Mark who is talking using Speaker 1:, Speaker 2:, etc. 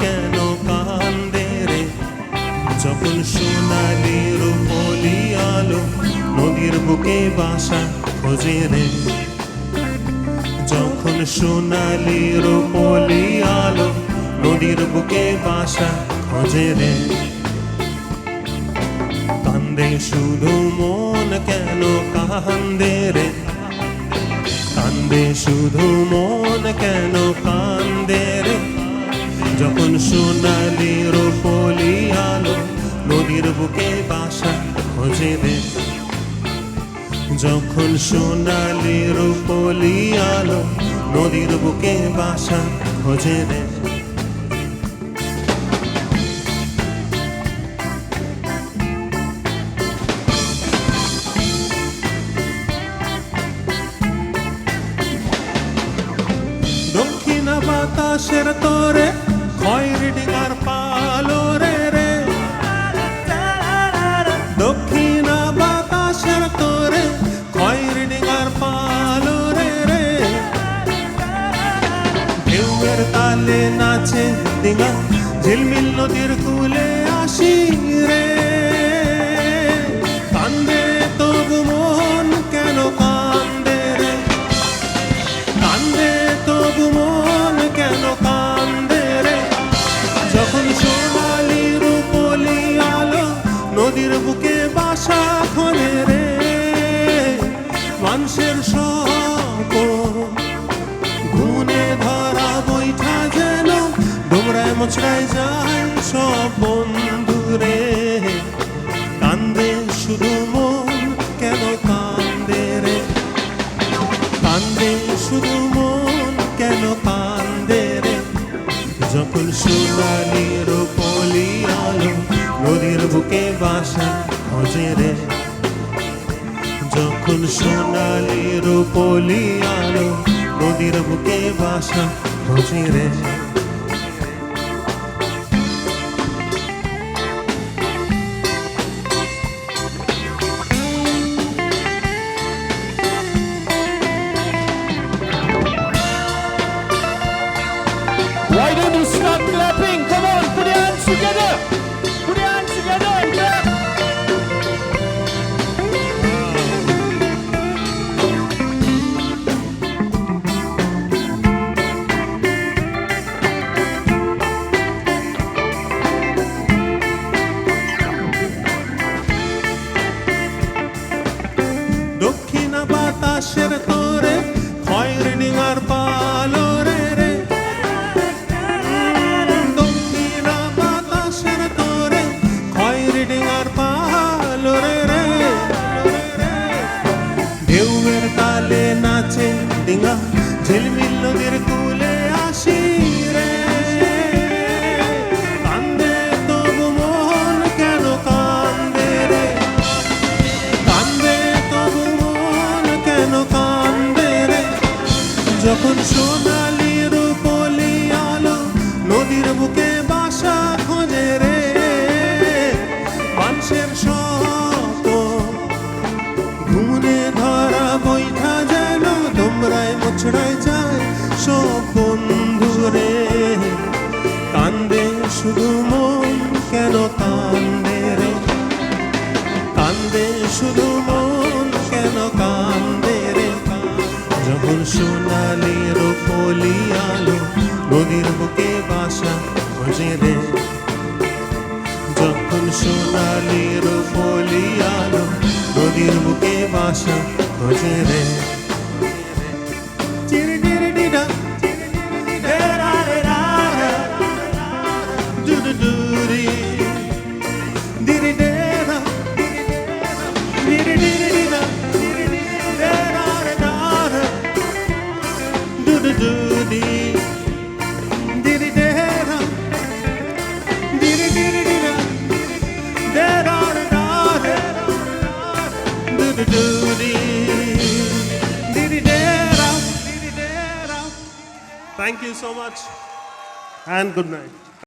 Speaker 1: কেন কান্দে রে? যখন সোনালি রূপলি আলো নদীর বুকে বাসা খোঁজে রে। যখন সোনালি রূপলি আলো নদীর বুকে বাসা খোঁজে রে। কান্দে শুধু মন কেন কান্দে রে? কান্দে শুধু মন কেন কান্দে রে? যখন সোনালি রূপলি আলো নদীর বুকে বাসা খোঁজে রে। যখন সোনালি রূপলি আলো নদীর বুকে বাসা খোঁজে রে। বাতাসের তরে, খয়ের ডিঙার পালো রে। রে দক্ষিণ বাতাসের তরে, খয়ের ডিঙার পালো রে রে। ঢেউয়ের তালে নাচে ডিঙা, ঝিলমিল নদীর কুলে আসি রে। নদীর বুকে বাসা খনে রে। মানুষের সপ গুনে ধরা বৈঠা যেন, ডোমরায় মোছড়ায় যায় সব বন্ধুরে নদীর বুকে বাসা খোঁজে রে। যখন সোনালি রূপলি আলো নদীর বুকে বাসা খোঁজে রে। বাতাসের তোরে শুধু মন কেন কান্দে রে? যখন সোনালি রূপলি আলো নদীর বুকে বাসা খোঁজে রে। যখন সোনালি রূপলি আলো নদীর বুকে বাসা খোঁজে রে। Thank you so much and good night.